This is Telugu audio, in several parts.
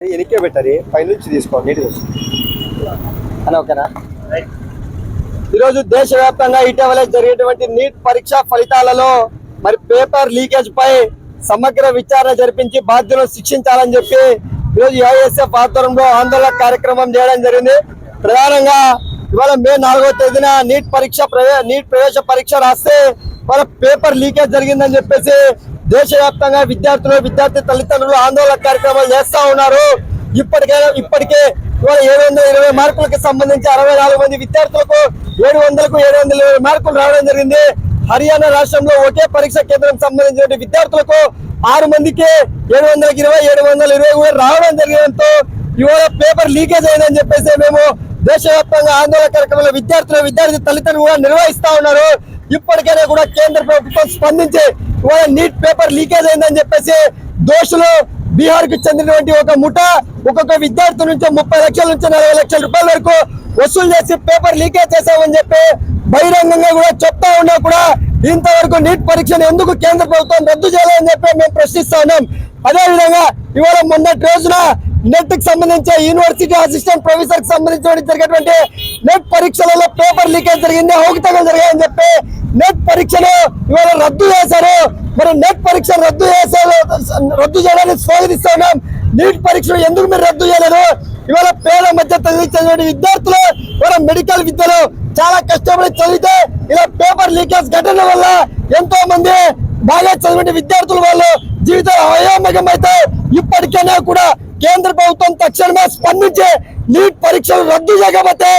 ఎనికే పెట్టారు పైనుంచి తీసుకోండి. అని ఓకేనా? ఈరోజు దేశవ్యాప్తంగా ఇటీవల జరిగేటువంటి నీట్ పరీక్ష ఫలితాలలో మరి పేపర్ లీకేజ్ పై సమగ్ర విచారణ జరిపించి బాధ్యులను శిక్షించాలని చెప్పి ఈరోజు ఏఐఎస్ఎఫ్ ఆధ్వర్యంలో ఆందోళన కార్యక్రమం చేయడం జరిగింది. ప్రధానంగా ఇవాళ మే నాలుగో తేదీన నీట్ పరీక్ష నీట్ ప్రవేశ పరీక్ష రాస్తే వాళ్ళ పేపర్ లీకేజ్ జరిగిందని చెప్పేసి దేశవ్యాప్తంగా విద్యార్థులు విద్యార్థి తల్లిదండ్రులు ఆందోళన కార్యక్రమాలు చేస్తా ఉన్నారు. ఇప్పటికైనా ఇప్పటికే ఇవాళ ఏడు వందల ఇరవై మార్కులకు సంబంధించి అరవై నాలుగు మంది విద్యార్థులకు ఏడు వందలకు ఏడు వందల ఇరవై మార్కులు రావడం జరిగింది. హర్యానా రాష్ట్రంలో ఒకే పరీక్ష కేంద్రం సంబంధించిన విద్యార్థులకు ఆరు మందికి ఏడు వందలకు ఇరవై ఏడు వందల ఇరవై కూడా రావడం జరిగడంతో ఇవాళ పేపర్ లీకేజ్ అయిందని చెప్పేసి మేము దేశవ్యాప్తంగా ఆందోళన కార్యక్రమంలో విద్యార్థులు విద్యార్థి తల్లిదండ్రులు కూడా నిర్వహిస్తా ఉన్నారు. ఇప్పటికైనా కూడా కేంద్ర ప్రభుత్వం స్పందించి ఇవాళ నీట్ పేపర్ లీకేజ్ అయిందని చెప్పేసి దోషులు బీహార్కి చెందినటువంటి ఒక ముఠ ఒక్కొక్క విద్యార్థి నుంచి ముప్పై లక్షల నుంచి నలభై లక్షల రూపాయల వరకు వసూలు చేసి పేపర్ లీకేజ్ చేశామని చెప్పి బహిరంగంగా కూడా చెప్తా ఉన్నా కూడా ఇంతవరకు నీట్ పరీక్షను ఎందుకు కేంద్ర ప్రభుత్వం రద్దు చేయాలని చెప్పి మేము ప్రశ్నిస్తా ఉన్నాం. అదేవిధంగా ఇవాళ మొన్నటి రోజున నెట్కి సంబంధించి యూనివర్సిటీ అసిస్టెంట్ ప్రొఫెసర్కి సంబంధించిన జరిగేటువంటి నెట్ పరీక్షలలో పేపర్ లీకేజ్ జరిగింది అవకతవకలు జరిగాయని చెప్పి నెట్ పరీక్షలు ఇవాళ రద్దు చేశారు. మరి నెట్ పరీక్ష రద్దు చేశారు రద్దు చేయడానికి స్వాగతిస్తాం నీట్ పరీక్షలు ఎందుకు మీరు రద్దు చేయలేదు? ఇవాళ పేద మధ్య తరగతి విద్యార్థులు ఇవాళ మెడికల్ విద్యలు చాలా కష్టపడి చదివితే ఇలా పేపర్ లీకేజ్ ఘటన వల్ల ఎంతో మంది బాగా చదివిన విద్యార్థులు వాళ్ళు జీవితం అయోమయం అయితే ఇప్పటికైనా కూడా కేంద్ర ప్రభుత్వం తక్షణమే స్పందించి నీట్ పరీక్షలు రద్దు చేయకపోతే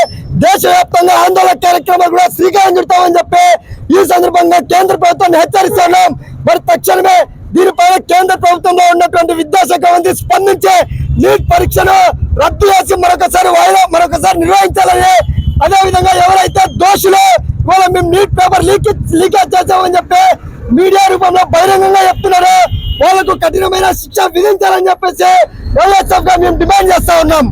దేశవ్యాప్తంగా ఆందోళన కార్యక్రమాలు కూడా శ్రీకారం చుడతామని చెప్పి ఈ సందర్భంగా కేంద్ర ప్రభుత్వాన్ని హెచ్చరిస్తున్నాం మరి తక్షణమే దీనిపైన కేంద్ర ప్రభుత్వంలో ఉన్నటువంటి విద్యాశాఖ మంత్రి స్పందించి నీట్ పరీక్షను రద్దు చేసి మరొకసారి వాయిదా మరొకసారి నిర్వహించాలని. అదే విధంగా ఎవరైతే దోషులు వాళ్ళ మేము నీట్ పేపర్ లీక్ లీకేజ్ చేసామని చెప్పి మీడియా రూపంలో బహిరంగంగా చెప్తున్నారు. వాళ్ళకు కఠినమైన శిక్ష విధించాలని చెప్పేసి వైఎస్ఎఫ్గా మేము డిమాండ్ చేస్తా ఉన్నాం.